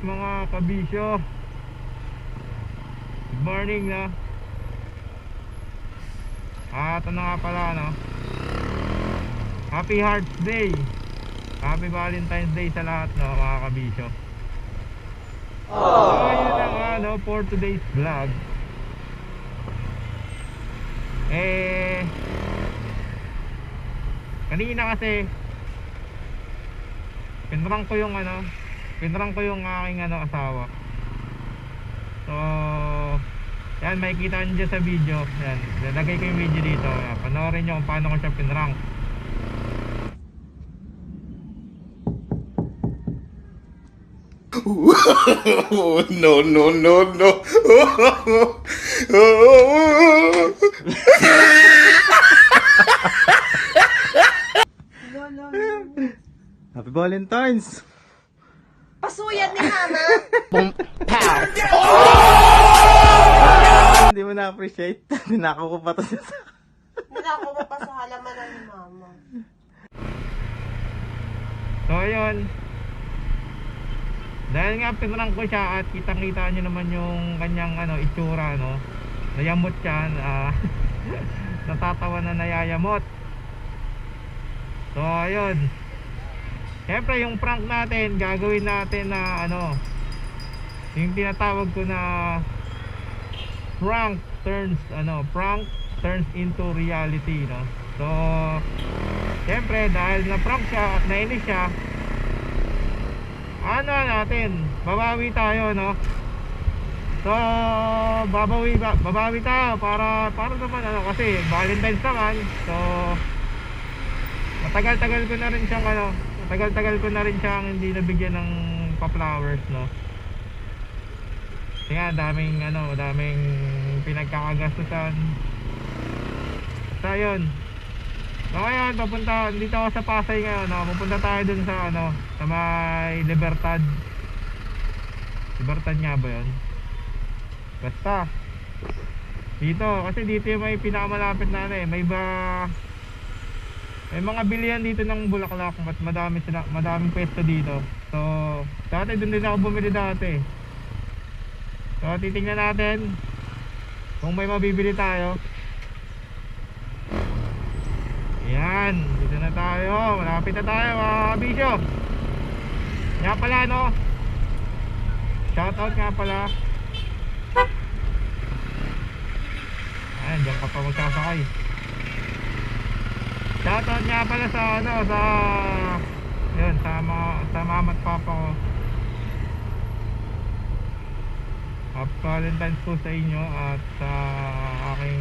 mga kabisyo. Good morning na Ah, na nga pala no? Happy Hearts Day! Happy Valentine's Day sa lahat no mga kabisyo. So yun na nga no for today's vlog. Eh Kanina kasi Pinrang ko yung ano Pinrang ko yung aking ano asawa. So Yan makikita nyo dyan sa video. Yan Lalagay ko yung video dito. Yan, Panoorin nyo kung paano ko siya pinrang Oh, no, no, no, no. Happy Valentine's Pasuyan ni Mama. Hindi mo na-appreciate. Tinako ko pa to sa Nilako mo pa sa halamanan ni Mama. So ayun. Dahil nga pinrang ko siya at kitang kita nyo naman yung kanyang ano, itsura no? Nayamot siya ah, Natatawa na nayayamot. So ayun Siyempre yung prank natin gagawin natin na ano Yung tinatawag ko na Prank turns ano prank turns into reality no? So Siyempre dahil na prank siya at nainis siya Ano natin Babawi tayo no? So babawi ba, babawi tayo para para naman ano kasi Valentine's naman. So matagal-tagal ko na rin siyang ano matagal-tagal ko na rin siyang hindi nabigyan ng pa-flowers no? Nga daming ano daming pinagkakagastusan. So yun so ngayon papunta dito ako sa Pasay ngayon no? pupunta tayo dun sa ano sa may Libertad. Libertad nga ba yun? Basta. Dito kasi dito yung may pinakamalapit na ano eh may ba may mga bilihan dito ng bulaklak at madami sila madaming pwesto dito. So dati doon din ako bumili dati. So titingnan natin kung may mabibili tayo. Yan dito na tayo. Malapit na tayo mga bisyo nga pala no? Shoutout nga pala. Ayan dyan ka pa magsasakay Shoutout nga pala sa ano sa yun sa mga sa mama at papa ko. Happy Valentine's po sa inyo at sa aking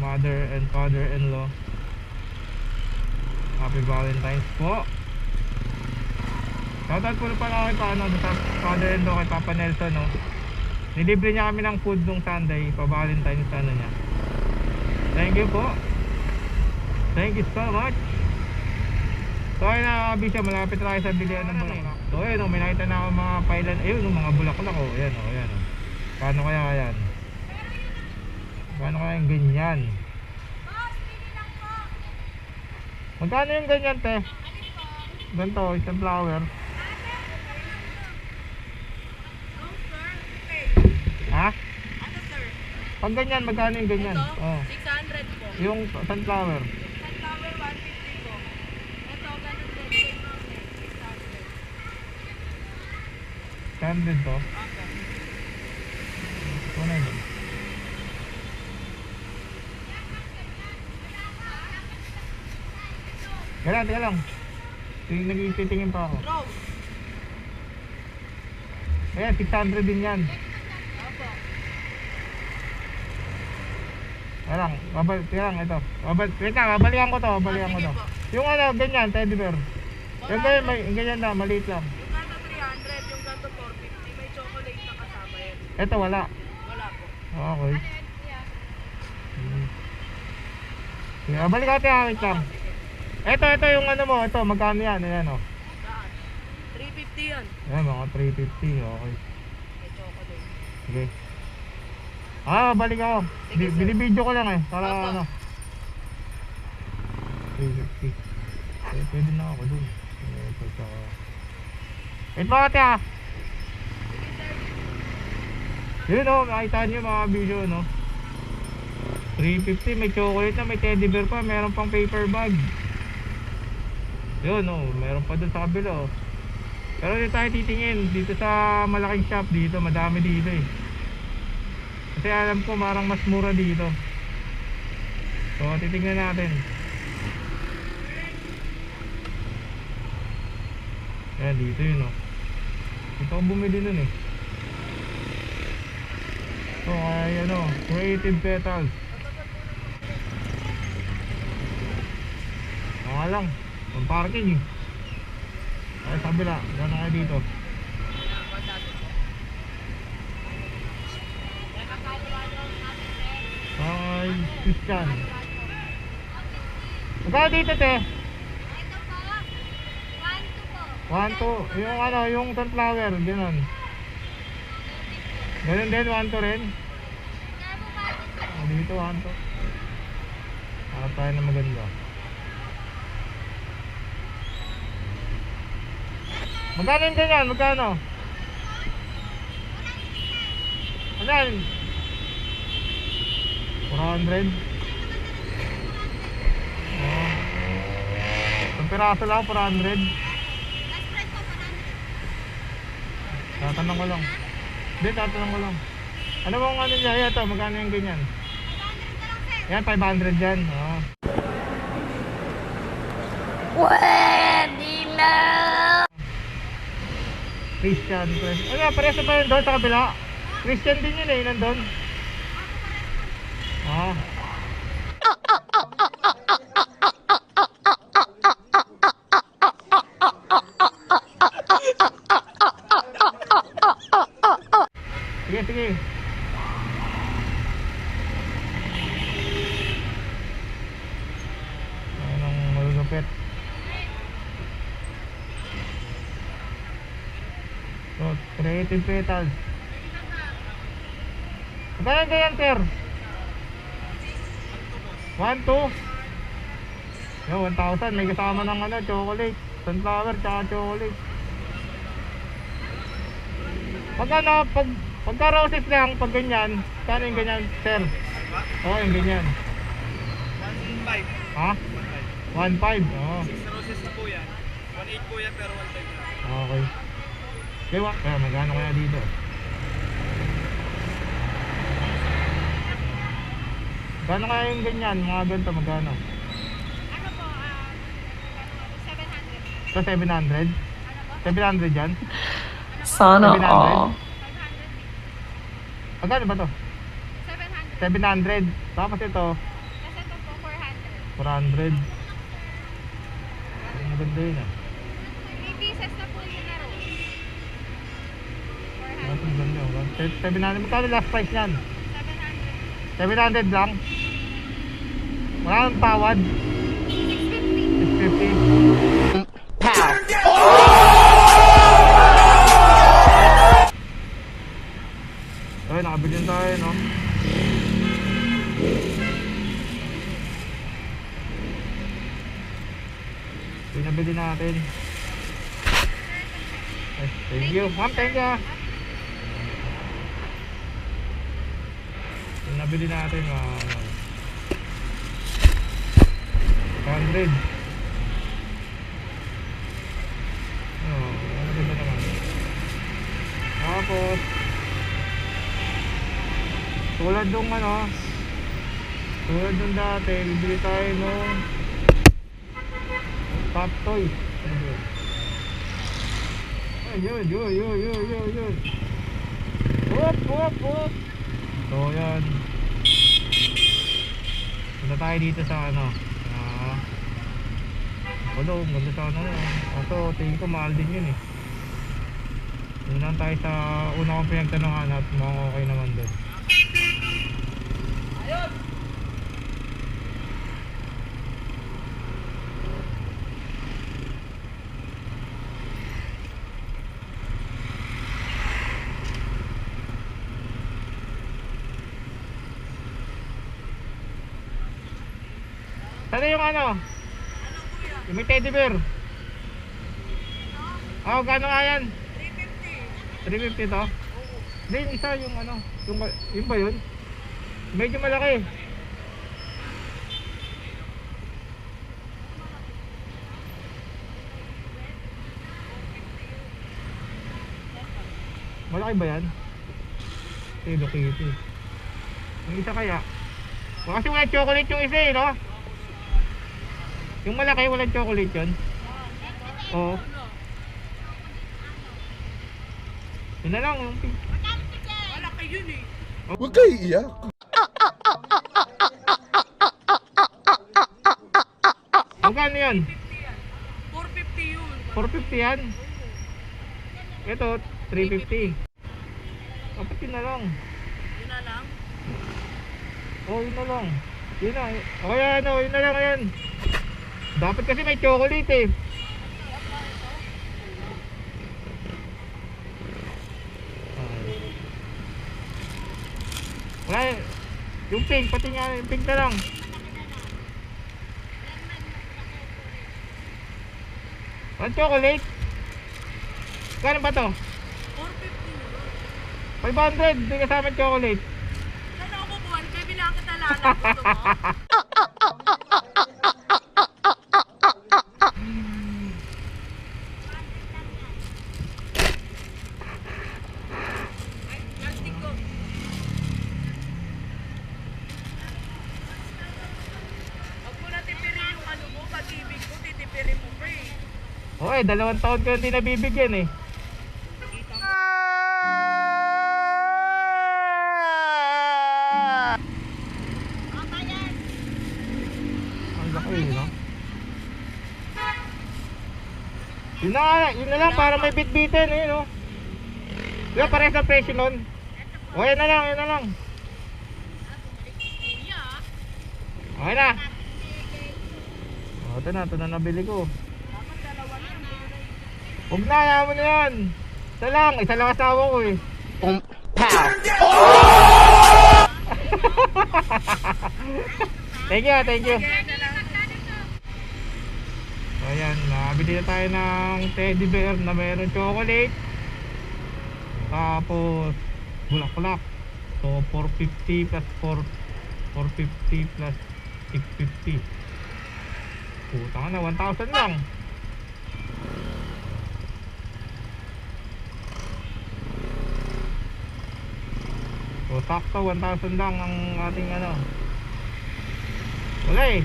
mother and father-in-law. Happy Valentine's po. Shoutout po pala kay paano sa father-in-law kay Papa Nelson no. Nilibre niya kami ng food nung Sunday pa Valentine's ano niya. Thank you po. Thank you so much. So ayun na Bisha, malapit tayo sa bilihan ng bulaklak. So ayun, oh, may nakita na ako mga pailan. Ayun, oh, mga bulaklak oh. Ayan oh, ayan oh. Paano kaya yan? Paano kaya yung ganyan? Magkano yung ganyan te? Ganito, isang flower. Ha? Ano? Pag ganyan, magkano yung ganyan? Ito? Oh. 600 po. Yung. Sunflower 150 po. Ito, ganun din. Same lang din. 600. Candid to. Okay. Ito na yun. Teka lang, teka lang. Ting- Nagtitingin pa ako. Ayan, 600 din yan. Teka lang, babal, teka lang, ito. Babal, wait lang, babalikan ko to, babalikan ko Ah, to. po. Yung ano, ganyan, teddy bear. Yung ganyan, may, ganyan na, maliit lang. Yung ganto 300, yung ganto 450. May chocolate na kasama yan. Ito, wala. Wala po. Okay. Hmm. Sige, babalik natin, ah, wait lang. Ito, ito yung ano mo, ito, magkano yan, ayan o. Saan? 350 yan. Ayan, mga 350, okay. May chocolate. Sige. Ah, balik ako. Sige, Bi- sir. Binibidyo ko lang eh. Para Opo. ano. 350. Eh, pwede na ako dun. Ito, tsaka... Wait mo ate ah. Yun oh, makita nyo mga video no. 350, may chocolate na, may teddy bear pa, meron pang paper bag. Yun oh, meron pa dun sa kabila oh. Pero dito tayo titingin, dito sa malaking shop dito, madami dito eh. Kasi alam ko marang mas mura dito. So titingnan natin. Yan dito yun oh. Dito ako bumili nun eh. So ay ano, creative petals. Mga lang, pang parking eh. Ay sa kabila, gano'n kayo dito. Ay, Christian. Magkano dito te? Ito po. One, two po. One, two. Yung ano, yung sunflower, gano'n. Ganun din, two rin. Ah, dito, two. Harap tayo na maganda. Magkano yung ganyan? Magkano? Magkano? 400? Oh. Ang piraso lang, 400. Last price po, 100. Tatanong ko lang. Hindi, tatanong ko lang. Ano bang ano niya? Ito, magkano yung ganyan? 500 na lang, sir. Yan, 500 yan. Oh. Christian Press. Ano, pares na ba yun doon sa kabila? Christian din yun eh, nandun. Sige, sige. Ayun ang malulupit. So, creative petals. Magkano ganyan, sir? 1, 2? Yo, 1,000. May kasama ng ano, chocolate. Sunflower, tsaka chocolate. Pag ano, pag, pagka roses lang, pag ganyan, kano yung ganyan, sir? Oo, yung ganyan. 1.5. Ha? 1,500. Oo. 6 roses na po yan. 1.8 po yan pero 1.5 na. Okay. Kaya, wa- kaya magkano kaya dito? Gano kaya yung ganyan, mga ganito, magkano? Ano po, ah, 700. Ito 700? Ano po? 700 yan? Sana 700? all. 500. Magkano ba to? 700. 700. Tapos ito, Kasi ito po, 400. 400. Ang maganda yun ah. May pieces na po yun na rose. Ang 400. ganda yun. 700. Magkano last price yan? 700. 700 lang? Wala nang tawad? 650. Pinabili natin. Ay, thank you. Ma'am, thank you. ah. Pinabili natin, mga 100. Oh, ano ganda naman. Tapos, tulad nung ano, tulad nung dati, bibili tayo nung top toy. Ba yun? Yun, yun, yun, yun. Whoop, whoop, whoop. So, yan. Punta tayo dito sa ano, wala, ang ganda sa ano yun. Kaso, tingin ko mahal din yun eh. Yun lang tayo sa una kong pinagtanungan at mukhang okay naman doon. Sana yung ano? Yung may teddy bear. Oh, gano'n nga yan? 350. 350 to? Hindi, yung isa yung ano. Yung, yun ba yun? Medyo malaki. Malaki ba yan? Hello Kitty. Yung isa kaya? Kasi walang chocolate yung isa eh, no? Yung malaki, walang chocolate yun? Oo. Yun na lang, yung pink. Malaki yun eh. Huwag kayo iiyak. Magkano yan? 450 yun. 450 yan? Ito, 350. Dapat yun na lang. Yun na lang. Oh, yun na lang. Yun na. O kaya ano, yun na lang yan. Dapat kasi may chocolate eh. Wala. Yung pink, pati nga yung pink na lang. Ang chocolate? Kano ba to? 450 yun. 500, hindi kasama chocolate. Saan ako kukuha? Kaya bilang kita lalang. Gusto mo? Ay, plastic ko. Huwag mo na tipirin yung ano mo, pag-ibig ko, titipirin mo pa eh. Okay, dalawang taon ko hindi nabibigyan eh. Ang laki eh, no? Yun na, yun na lang para may bit-bitin eh, no? Di ba parehas ang presyo nun? O, yan na lang, yan na lang. Okay na. O, ito na, ito na nabili ko. Huwag na, ayaw mo na yan. Isa lang, isa lang asawa ko eh. Um, pow! Thank you, thank you. So ayan, nabili na tayo ng teddy bear na mayroong chocolate. Tapos bulaklak. So 450 plus 4 450 plus 650. Puta ka na, 1,000 lang. So sakto 1,000 lang ang ating ano. Wala eh.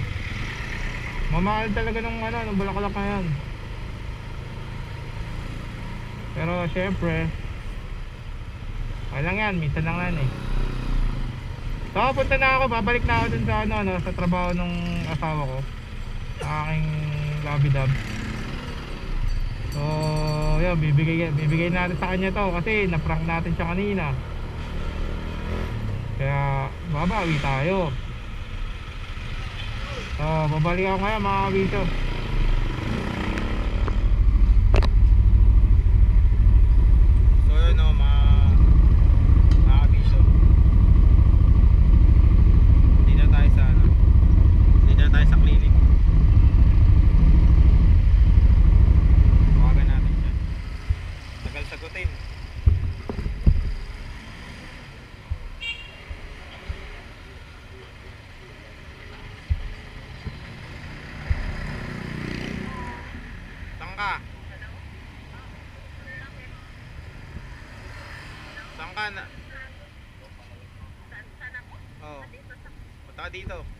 Mamahal talaga nung ano, nung bulaklak na yan. Pero syempre, okay lang yan, minsan lang yan eh. So punta na ako, babalik na ako dun sa ano, ano sa trabaho nung asawa ko. Aking labidab. So, yun, bibigay, bibigay natin sa kanya to kasi na-prank natin siya kanina. Kaya, babawi tayo. So, babalik ako ngayon mga kabito. So yun o, mga mga kabisyo. Hindi na tayo sa ano. Hindi na tayo sa clinic. Tawagan natin siya. Tagal sagutin. Saan ka? Saan ka na? Oo. Punta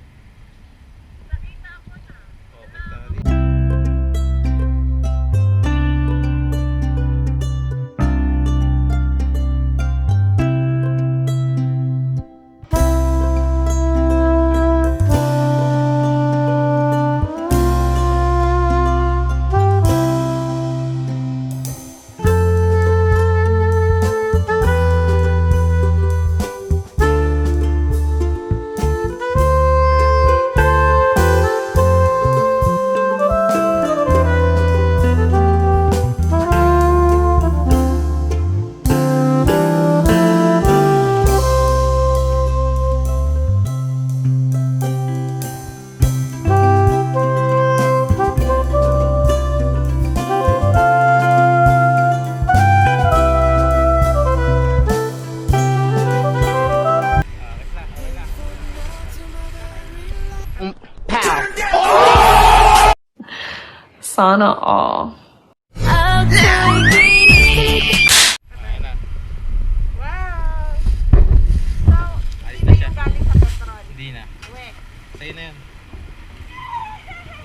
Sa'yo na yun.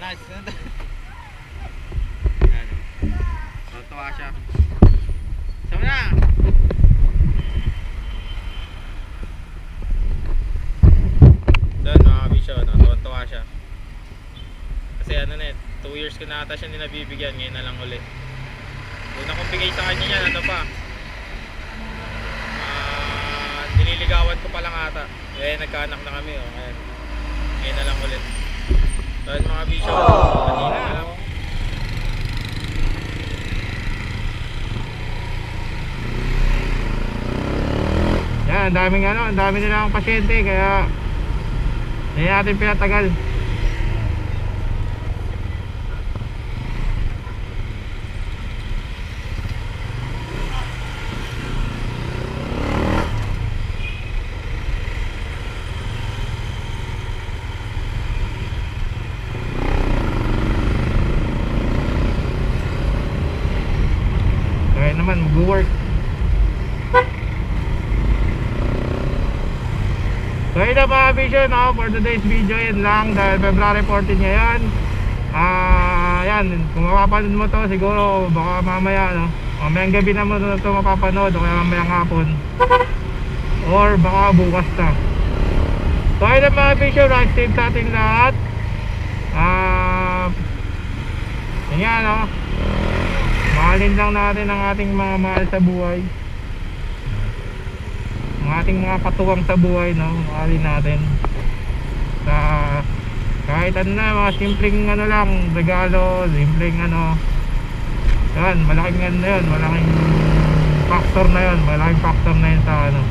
Nice. Ayan. Tutuwa siya. Sama na! Doon mga kabisyo, siya. Kasi ano na eh, 2 years ko na ata siya nabibigyan, ngayon na lang uli. Una kong bigay sa kanya yan, ano pa? Ah, nililigawan ko pa lang ata. Eh, nagkaanak na kami, oh. Ngayon na lang ulit. So, yun, mga bisyo, kanina lang. Yan, ang daming ano, ang dami nilang pasyente kaya hindi natin pinatagal. Kaya naman, mag-work. So yun na mga vision no? for today's video yun lang dahil February 14 ngayon. Ah, yan, kung mapapanood mo to siguro baka mamaya no? Mamayang gabi na mo to mapapanood o kaya mamayang hapon. Or baka bukas na. So yun na mga vision, right safe sa ating lahat. Ah, yun nga no Mahalin lang natin ang ating mga mahal sa buhay. Ang ating mga katuwang sa buhay no? Mahalin natin. Sa kahit ano na mga simpleng ano lang regalo simpleng ano. Yan malaking ano yun malaking factor na yun malaking factor na yun sa ano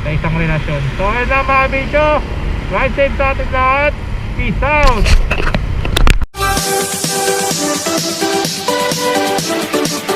sa isang relasyon. So ayun lang mga video ride safe sa ating lahat. Peace out Música